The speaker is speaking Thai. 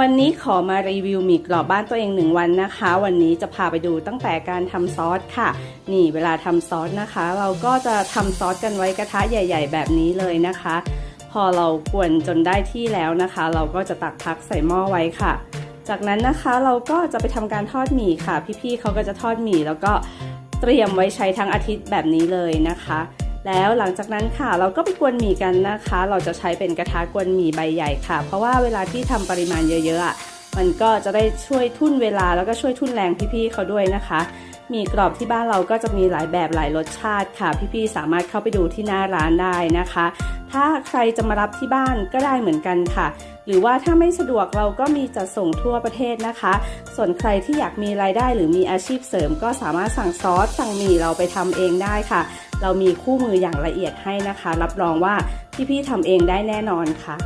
วันนี้ขอมารีวิวหมี่กรอบบ้านตัวเองหนึ่งวันนะคะ วันนี้จะพาไปดูตั้งแต่การทำซอสค่ะ นี่เวลาทำซอสนะคะ เราก็จะทำซอสกันไว้กระทะใหญ่ ๆ แบบนี้เลยนะคะ พอเรากวนจนได้ที่แล้วนะคะ เราก็จะตักพักใส่หม้อไว้ค่ะ จากนั้นนะคะเราก็จะไปทำการทอดหมี่ค่ะ พี่ๆเขาก็จะทอดหมี่แล้วก็เตรียมไว้ใช้ทั้งอาทิตย์แบบนี้เลยนะคะ แล้วหลังจากนั้นค่ะ เราก็ไปกวนหมี่กันนะคะ เราจะใช้เป็นกระทะกวนหมี่ใบใหญ่ค่ะ เพราะว่าเวลาที่ทำปริมาณเยอะๆ มันก็จะได้ช่วยทุ่นเวลาแล้วก็ช่วยทุ่นแรงพี่ๆเขาด้วยนะคะ มีกรอบที่บ้านเราก็จะมีหลายแบบหลายรสชาติค่ะ พี่ๆสามารถเข้าไปดูที่หน้าร้านได้นะคะ ถ้าใครจะมารับที่บ้านก็ได้เหมือนกันค่ะหรือว่าถ้าไม่สะดวกเราก็มีจัดส่งทั่วประเทศนะคะ ส่วนใครที่อยากมีรายได้หรือมีอาชีพเสริม ก็สามารถสั่งซอสสั่งหมี่เราไปทำเองได้ค่ะ เรามีคู่มืออย่างละเอียดให้นะคะ รับรองว่าพี่ๆทำเองได้แน่นอนค่ะ